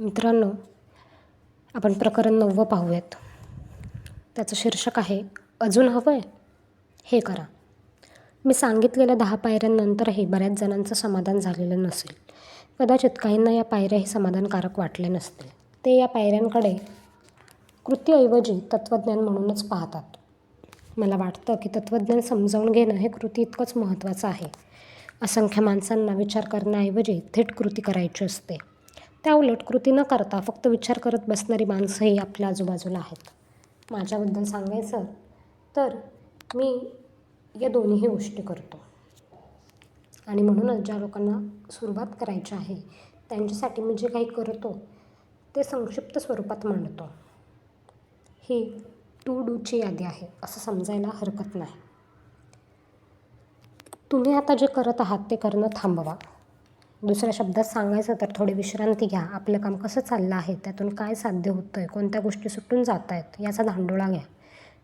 मित्रांनो आपण प्रकरण नववं पाहूयात. त्याचं शीर्षक आहे अजून हवं आहे हे करा. मी सांगितलेल्या दहा पायऱ्यांनंतरही बऱ्याच जणांचं समाधान झालेलं नसेल. कदाचित काहींना या पायऱ्याही समाधानकारक वाटले नसतील. ते या पायऱ्यांकडे कृतीऐवजी तत्त्वज्ञान म्हणूनच पाहतात. मला वाटतं की तत्त्वज्ञान समजावून घेणं हे कृती इतकंच महत्त्वाचं आहे. असंख्य माणसांना विचार करण्याऐवजी थेट कृती करायची असते. त्या उलट कृती न करता फक्त विचार करत बसणारी माणसंही आपल्या आजूबाजूला आहेत. माझ्याबद्दल सांगायचं तर मी या दोन्हीही गोष्टी करतो. आणि म्हणूनच ज्या लोकांना सुरुवात करायची आहे त्यांच्यासाठी मी जे काही करतो ते संक्षिप्त स्वरूपात मांडतो. ही टू डूची यादी आहे असं समजायला हरकत नाही. तुम्ही आता जे करत आहात ते करणं थांबवा. दुसऱ्या शब्दात सांगायचं तर थोडी विश्रांती घ्या. आपलं काम कसं चाललं आहे? त्यातून काय साध्य होतं आहे कोणत्या गोष्टी सुटून जात आहेत याचा धांडोळा घ्या.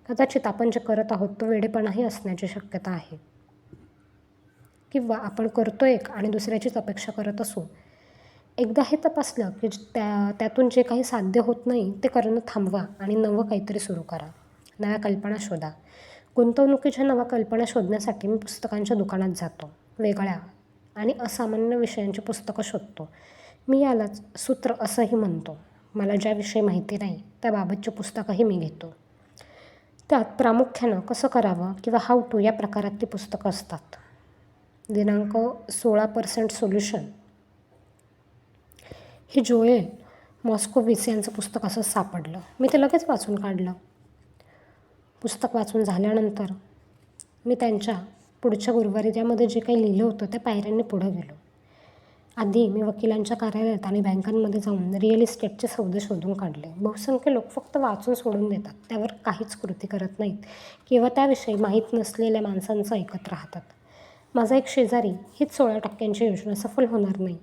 कदाचित आपण जे करत आहोत तो वेडेपणाही असण्याची शक्यता आहे. किंवा आपण करतो एक आणि दुसऱ्याचीच अपेक्षा करत असू. एकदा हे तपासलं की त्या त्यातून जे काही साध्य होत नाही ते करणं थांबवा आणि नवं काहीतरी सुरू करा. नव्या कल्पना शोधा. गुंतवणुकीच्या नव्या कल्पना शोधण्यासाठी मी पुस्तकांच्या दुकानात जातो. वेगळ्या आणि असामान्य विषयांची पुस्तकं शोधतो. मी यालाच सूत्र असंही म्हणतो. मला ज्याविषयी माहिती नाही त्याबाबतची पुस्तकंही मी घेतो. त्यात प्रामुख्यानं कसं करावं किंवा हाऊ टू या प्रकारात ती पुस्तकं असतात. दिनांक सोळा पर्सेंट सोल्युशन हे जोएल मॉस्कोविस यांचं पुस्तक असं सापडलं. मी ते लगेच वाचून काढलं. पुस्तक वाचून झाल्यानंतर मी त्यांच्या पुढच्या गुरुवारी त्यामध्ये जे काही लिहिलं होतं त्या पायऱ्यांनी पुढं गेलो. आधी मी वकिलांच्या कार्यालयात आणि बँकांमध्ये जाऊन रिअल इस्टेटचे सौदे शोधून काढले. बहुसंख्य लोक फक्त वाचून सोडून देतात. त्यावर काहीच कृती करत नाहीत किंवा त्याविषयी माहीत नसलेल्या माणसांचं ऐकत राहतात. माझा एक शेजारी हीच सोळा टक्क्यांची योजना सफल होणार नाही.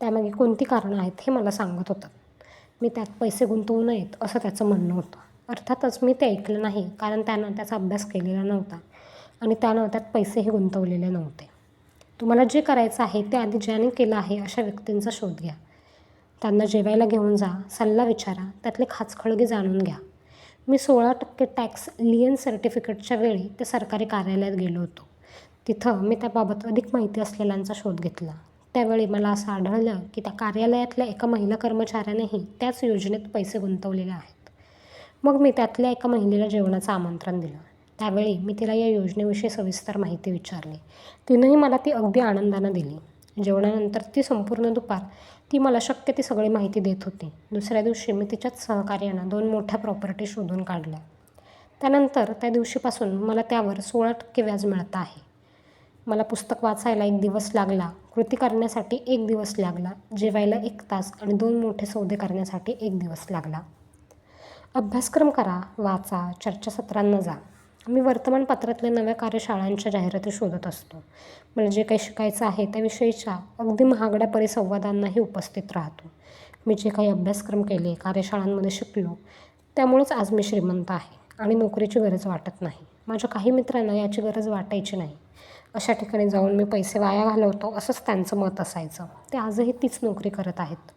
त्यामागे कोणती कारणं आहेत हे मला सांगत होतं. मी त्यात पैसे गुंतवू नयेत असं त्याचं म्हणणं होतं. अर्थातच मी ते ऐकलं नाही कारण त्यानं त्याचा अभ्यास केलेला नव्हता. आणि त्यानं त्यात पैसेही गुंतवलेले नव्हते. तुम्हाला जे करायचं आहे ते आधी ज्याने केलं आहे अशा व्यक्तींचा शोध घ्या. त्यांना जेवायला घेऊन जा सल्ला विचारा त्यातले खाचखळगे जाणून घ्या. मी सोळा टक्के टॅक्स लियन सर्टिफिकेटच्या वेळी ते सरकारी कार्यालयात गेलो होतो. तिथं मी त्याबाबत अधिक माहिती असलेल्यांचा शोध घेतला. त्यावेळी मला असं आढळलं की त्या कार्यालयातल्या एका महिला कर्मचाऱ्यानेही त्याच योजनेत पैसे गुंतवलेले आहेत. मग मी त्यातल्या एका महिलेला जेवणाचं आमंत्रण दिलं. त्यावेळी मी तिला या योजनेविषयी सविस्तर माहिती विचारली. तिनंही मला ती अगदी आनंदानं दिली. जेवणानंतर ती संपूर्ण दुपार ती मला शक्य ती सगळी माहिती देत होती. दुसऱ्या दिवशी मी तिच्याच सहकार्यानं दोन मोठ्या प्रॉपर्टी शोधून काढल्या. त्यानंतर त्या दिवशीपासून मला त्यावर सोळा टक्के व्याज मिळत आहे. मला पुस्तक वाचायला एक दिवस लागला कृती करण्यासाठी एक दिवस लागला जेवायला एक तास आणि दोन मोठे सौदे करण्यासाठी एक दिवस लागला. अभ्यासक्रम करा वाचा चर्चासत्रांना जा. मी वर्तमानपत्रातल्या नव्या कार्यशाळांच्या जाहिराती शोधत असतो. मला जे काही शिकायचं आहे त्याविषयीच्या अगदी महागड्या परिसंवादांनाही उपस्थित राहतो. मी जे काही अभ्यासक्रम केले कार्यशाळांमध्ये शिकलो त्यामुळेच आज मी श्रीमंत आहे आणि नोकरीची गरज वाटत नाही. माझ्या काही मित्रांना याची गरज वाटायची नाही. अशा ठिकाणी जाऊन मी पैसे वाया घालवतो असंच त्यांचं मत असायचं. ते आजही तीच नोकरी करत आहेत.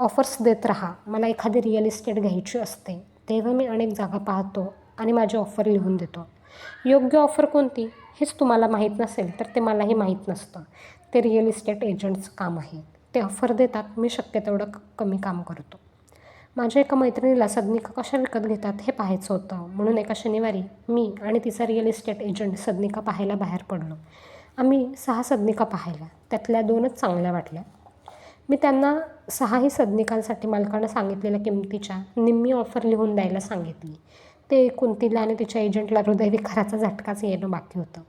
ऑफर्स देत राहा. मला एखादी रिअल इस्टेट घ्यायची असते. तेव्हा मी अनेक जागा पाहतो आणि माझी ऑफर लिहून देतो. योग्य ऑफर कोणती? हेच तुम्हाला माहीत नसेल तर ते मलाही माहीत नसतं. ते रिअल इस्टेट एजंटचं काम आहे ते ऑफर देतात मी शक्य तेवढं कमी काम करतो. माझ्या एका मैत्रिणीला सदनिका कशा विकत घेतात हे पाहायचं होतं. म्हणून एका शनिवारी मी आणि तिचा रिअल इस्टेट एजंट सदनिका पाहायला बाहेर पडलो. आम्ही सहा सदनिका पाहायला. त्यातल्या दोनच चांगल्या वाटल्या. मी त्यांना सहाही सदनिकांसाठी मालकानं सांगितलेल्या किमतीच्या निम्मी ऑफर लिहून द्यायला सांगितली. ते कुंतीला आणि तिच्या एजंटला हृदयविकाराचा झटकाच येणं बाकी होतं.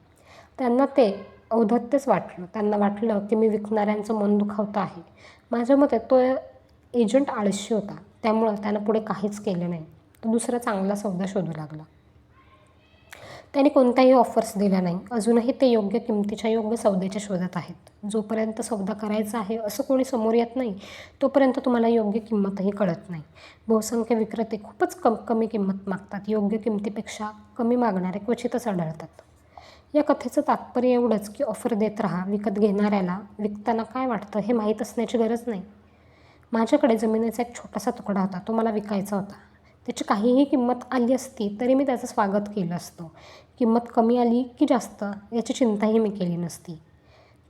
त्यांना ते औधत्यच वाटलं. त्यांना वाटलं की मी विकणाऱ्यांचं मन दुखावतं आहे. माझ्या मते तो एजंट आळशी होता. त्यामुळं त्यानं पुढे काहीच केलं नाही. तो दुसरा चांगला सौदा शोधू लागला. त्याने कोणत्याही ऑफर्स दिल्या नाही. अजूनही ते योग्य किमतीच्या योग्य सौद्याच्या शोधत आहेत. जोपर्यंत सौदा करायचा आहे असं कोणी समोर येत नाही तोपर्यंत तुम्हाला योग्य किंमतही कळत नाही. बहुसंख्य विक्रेते खूपच कम कमी किंमत मागतात. योग्य किमतीपेक्षा कमी मागणारे क्वचितच आढळतात. या कथेचं तात्पर्य एवढंच की ऑफर देत राहा विकत घेणाऱ्याला विकताना काय वाटतं हे माहीत असण्याची गरज नाही. माझ्याकडे जमिनीचा एक छोटासा तुकडा होता तो मला विकायचा होता. त्याची काहीही किंमत आली असती तरी मी त्याचं स्वागत केलं असतं. किंमत कमी आली की जास्त याची चिंताही मी केली नसती.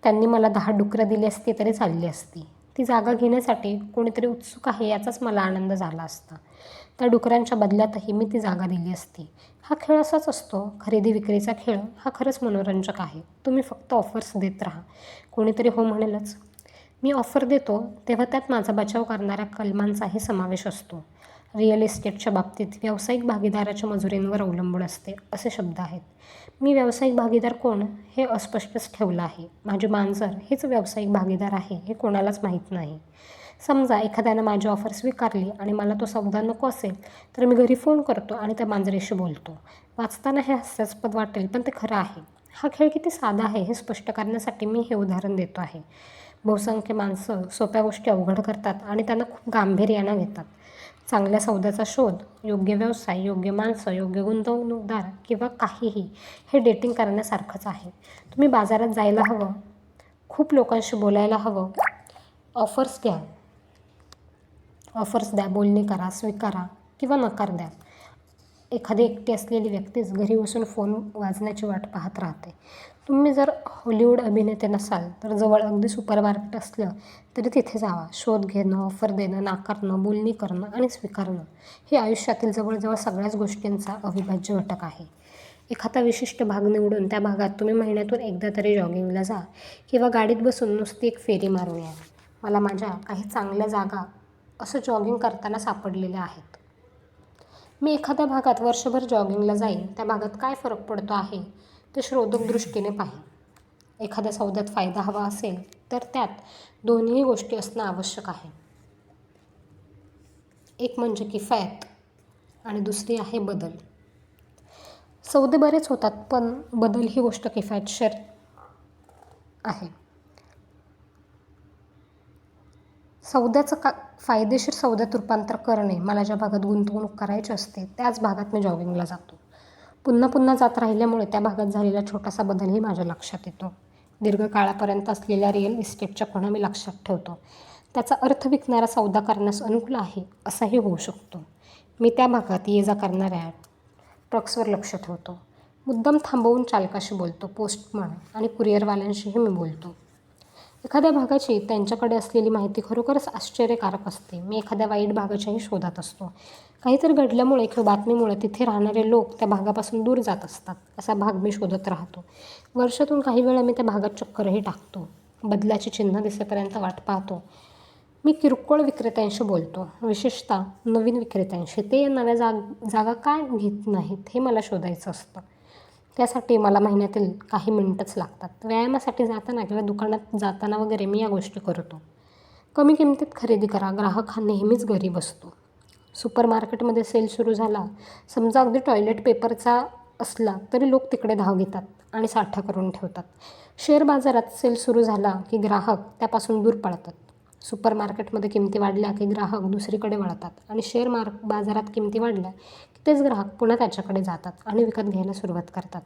त्यांनी मला दहा डुकरं दिली असती तरी चालली असती. ती जागा घेण्यासाठी कोणीतरी उत्सुक आहे याचाच मला आनंद झाला असता. त्या डुकरांच्या बदल्यातही मी ती जागा दिली असती. हा खेळ असाच असतो. खरेदी विक्रीचा खेळ हा खरंच मनोरंजक आहे. तुम्ही फक्त ऑफर्स देत राहा. कोणीतरी हो म्हणेलच. मी ऑफर देतो तेव्हा त्यात माझा बचाव करणाऱ्या कलमांचाही समावेश असतो. रिअल इस्टेटच्या बाबतीत व्यावसायिक भागीदाराच्या मजुरींवर अवलंबून असते असे शब्द आहेत. मी व्यावसायिक भागीदार कोण हे अस्पष्टच ठेवलं आहे. माझे मांजर हेच व्यावसायिक भागीदार आहे हे कोणालाच माहीत नाही. समजा एखाद्यानं माझी ऑफर स्वीकारली आणि मला तो सौदा नको असेल तर मी घरी फोन करतो आणि त्या मांजरीशी बोलतो. वाचताना हे हास्यास्पद वाटेल पण ते खरं आहे. हा खेळ किती साधा आहे हे स्पष्ट करण्यासाठी मी हे उदाहरण देतो आहे. बहुसंख्य माणसं सोप्या गोष्टी अवघड करतात आणि त्यांना खूप गांभीर्यानं घेतात. चांगल्या सौद्याचा शोध योग्य व्यवसाय योग्य माणसं योग्य गुंतवणूकदार किंवा काहीही हे डेटिंग करण्यासारखंच आहे. तुम्ही बाजारात जायला हवं खूप लोकांशी बोलायला हवं ऑफर्स द्या ऑफर्स द्या बोलणी करा स्वीकारा किंवा नकार द्या. एखादी एकटी असलेली व्यक्तीच घरी बसून फोन वाजण्याची वाट पाहत राहते. तुम्ही जर हॉलिवूड अभिनेते नसाल तर जवळ अगदी सुपर मार्केट असलं तरी तिथे जावा. शोध घेणं ऑफर देणं नाकारणं बोलणी करणं आणि स्वीकारणं हे आयुष्यातील जवळजवळ सगळ्याच गोष्टींचा अविभाज्य घटक आहे. एखादा विशिष्ट भाग निवडून त्या भागात तुम्ही महिन्यातून एकदा तरी जॉगिंगला जा किंवा गाडीत बसून नुसती एक फेरी मारून या. मला माझ्या काही चांगल्या जागा असं जॉगिंग करताना सापडलेल्या आहेत. मी एखाद्या भागात वर्षभर जॉगिंगला जाईन त्या भागात काय फरक पडतो आहे ते शोधक दृष्टीने पाहीन. एखाद्या सौद्यात फायदा हवा असेल तर त्यात दोन्ही गोष्टी असणं आवश्यक आहे. एक म्हणजे किफायत आणि दुसरी आहे बदल. सौदे बरेच होतात पण बदल ही गोष्ट किफायतशीर आहे. सौद्याचं का फायदेशीर सौद्यात रूपांतर करणे मला ज्या भागात गुंतवणूक करायची असते त्याच भागात मी जॉगिंगला जातो. पुन्हा पुन्हा जात राहिल्यामुळे त्या भागात झालेला छोटासा बदलही माझ्या लक्षात येतो. दीर्घकाळापर्यंत असलेल्या रिअल इस्टेटच्या खुणा मी लक्षात ठेवतो. त्याचा अर्थ विकणारा सौदा करण्यास अनुकूल आहे असाही होऊ शकतो. मी त्या भागात ये जा करणाऱ्या ट्रक्सवर लक्ष ठेवतो. मुद्दाम थांबवून चालकाशी बोलतो पोस्टमन आणि कुरिअरवाल्यांशीही मी बोलतो. एखाद्या भागाची त्यांच्याकडे असलेली माहिती खरोखरच आश्चर्यकारक असते. मी एखाद्या वाईट भागाच्याही शोधात असतो. काहीतरी घडल्यामुळे किंवा बातमीमुळे तिथे राहणारे लोक त्या भागापासून दूर जात असतात असा भाग मी शोधत राहतो. वर्षातून काही वेळा मी त्या भागात चक्करही टाकतो. बदलाची चिन्ह दिसेपर्यंत वाट पाहतो. मी किरकोळ विक्रेत्यांशी बोलतो. विशेषतः नवीन विक्रेत्यांशी. ते नव्या जाग जागा काय घेत नाहीत हे मला शोधायचं असतं. त्यासाठी मला महिन्यातील काही मिनटंच लागतात. व्यायामासाठी जाताना किंवा दुकानात जाताना वगैरे मी या गोष्टी करतो. कमी किमतीत खरेदी करा. ग्राहक हा नेहमीच गरीब असतो सुपर मार्केटमध्ये सेल सुरू झाला. समजा अगदी टॉयलेट पेपरचा असला तरी लोक तिकडे धाव घेतात आणि साठा करून ठेवतात. शेअर बाजारात सेल सुरू झाला की ग्राहक त्यापासून दूर पळतात. सुपर मार्केटमध्ये किमती वाढल्या की ग्राहक दुसरीकडे वळतात आणि शेअर मार्क बाजारात किमती वाढल्या तेच ग्राहक पुन्हा त्याच्याकडे जातात आणि विकत घ्यायला सुरुवात करतात.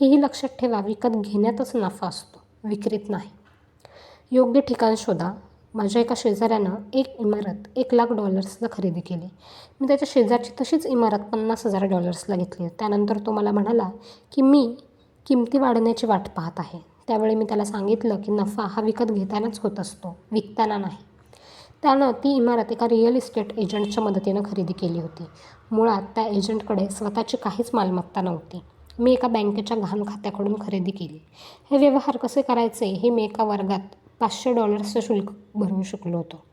हेही लक्षात ठेवा विकत घेण्यातच नफा असतो विक्रीत नाही. योग्य ठिकाण शोधा. माझ्या एका शेजाऱ्यानं एक इमारत एक लाख डॉलर्सला खरेदी केली. मी त्याच्या शेजारची तशीच इमारत पन्नास हजार डॉलर्सला घेतली. त्यानंतर तो मला म्हणाला की मी किमती वाढण्याची वाट पाहत आहे. त्यावेळी मी त्याला सांगितलं की नफा हा विकत घेतानाच होत असतो विकताना नाही. त्यानं ती इमारत एका रिअल इस्टेट एजंटच्या मदतीनं खरेदी केली होती. मुळात त्या एजंटकडे स्वतःची काहीच मालमत्ता नव्हती. मी एका बँकेच्या घाण खात्याकडून खरेदी केली. हे व्यवहार कसे करायचे हे मी एका वर्गात पाचशे डॉलर्सचं शुल्क भरून शिकलो होतो.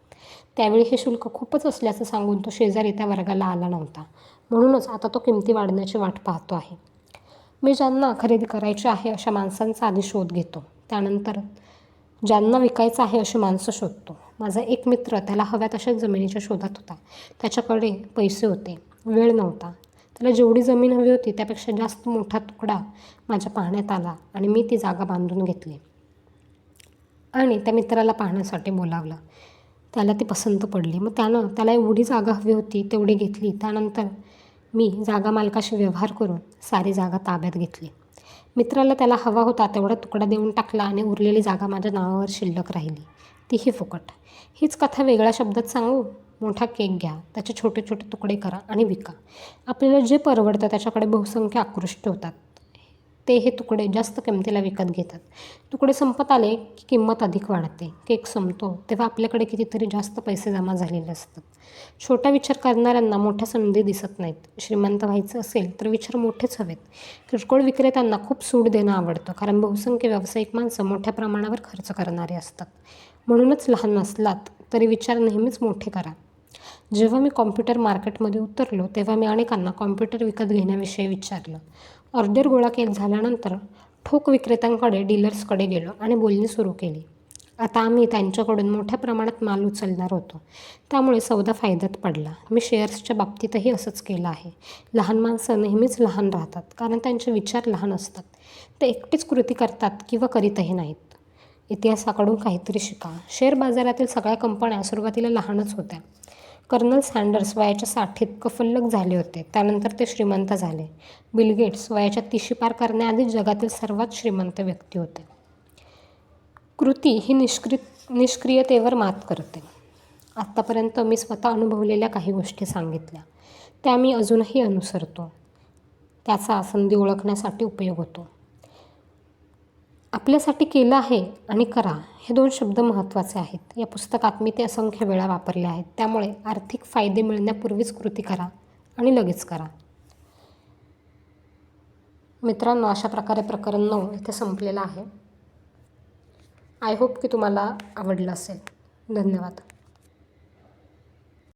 त्यावेळी हे शुल्क खूपच असल्याचं सांगून तो शेजारी त्या वर्गाला आला नव्हता. म्हणूनच आता तो किमती वाढण्याची वाट पाहतो आहे. मी ज्यांना खरेदी करायची आहे अशा माणसांचा आधी शोध घेतो. त्यानंतर ज्यांना विकायचं आहे अशी माणसं शोधतो. माझा एक मित्र त्याला हव्या तशाच जमिनीच्या शोधात होता. त्याच्याकडे पैसे होते. वेळ नव्हता. त्याला जेवढी जमीन हवी होती त्यापेक्षा जास्त मोठा तुकडा माझ्या पाहण्यात आला आणि मी ती जागा बांधून घेतली. आणि त्या मित्राला पाहण्यासाठी बोलावलं. त्याला ती पसंत पडली. मग त्यानं त्याला एवढी जागा हवी होती तेवढी घेतली. त्यानंतर मी जागा मालकाशी व्यवहार करून सारी जागा ताब्यात घेतली. मित्राला त्याला हवा होता तेवढा तुकडा देऊन टाकला आणि उरलेली जागा माझ्या नावावर शिल्लक राहिली. तीही फुकट. हीच कथा वेगळ्या शब्दात सांगू? मोठा केक घ्या. त्याचे छोटे छोटे तुकडे करा आणि विका. आपल्याला जे परवडतं त्याच्याकडे बहुसंख्य आकृष्ट होतात. ते हे तुकडे जास्त किमतीला विकत घेतात. तुकडे संपत आले की किंमत अधिक वाढते. केक संपतो तेव्हा आपल्याकडे कितीतरी जास्त पैसे जमा झालेले असतात. छोटा विचार करणाऱ्यांना मोठ्या संधी दिसत नाहीत. श्रीमंत व्हायचं असेल तर विचार मोठेच हवेत. किरकोळ विक्रेत्यांना खूप सूट देणं आवडतं कारण बहुसंख्य व्यावसायिक माणसं मोठ्या प्रमाणावर खर्च करणारे असतात. म्हणूनच लहान असलात तरी विचार नेहमीच मोठे करा. जेव्हा मी कॉम्प्युटर मार्केटमध्ये उतरलो तेव्हा मी अनेकांना कॉम्प्युटर विकत घेण्याविषयी विचारलं. ऑर्डर गोळा केली झाल्यानंतर ठोक विक्रेत्यांकडे डीलर्सकडे गेलो आणि बोलणी सुरू केली. आता आम्ही त्यांच्याकडून मोठ्या प्रमाणात माल उचलणार होतो. त्यामुळे सौदा फायद्यात पडला. मी शेअर्सच्या बाबतीतही असंच केलं आहे. लहान माणसं नेहमीच लहान राहतात कारण त्यांचे विचार लहान असतात. ते एकटीच कृती करतात किंवा करीतही नाहीत. इतिहासाकडून काहीतरी शिका. शेअर बाजारातील सगळ्या कंपन्या सुरुवातीला लहानच होत्या. कर्नल सँडर्स वयाच्या साठीत कफल्लक झाले होते. त्यानंतर ते श्रीमंत झाले. बिल गेट्स वयाच्या तिशी पार करण्याआधी जगातील सर्वात श्रीमंत व्यक्ती होते. कृती ही निष्क्रि निष्क्रियतेवर मात करते. आत्तापर्यंत मी स्वतः अनुभवलेल्या काही गोष्टी सांगितल्या. त्या मी अजूनही अनुसरतो. त्याचा संधी ओळखण्यासाठी उपयोग होतो. आपल्यासाठी केलं आहे आणि करा हे दोन शब्द महत्त्वाचे आहेत. या पुस्तकात मी ते असंख्य वेळा वापरले आहेत. त्यामुळे आर्थिक फायदे मिळण्यापूर्वीच कृती करा आणि लगेच करा. मित्रांनो अशा प्रकारे प्रकरण नऊ इथे संपलेलं आहे. आय होप की तुम्हाला आवडलं असेल. धन्यवाद.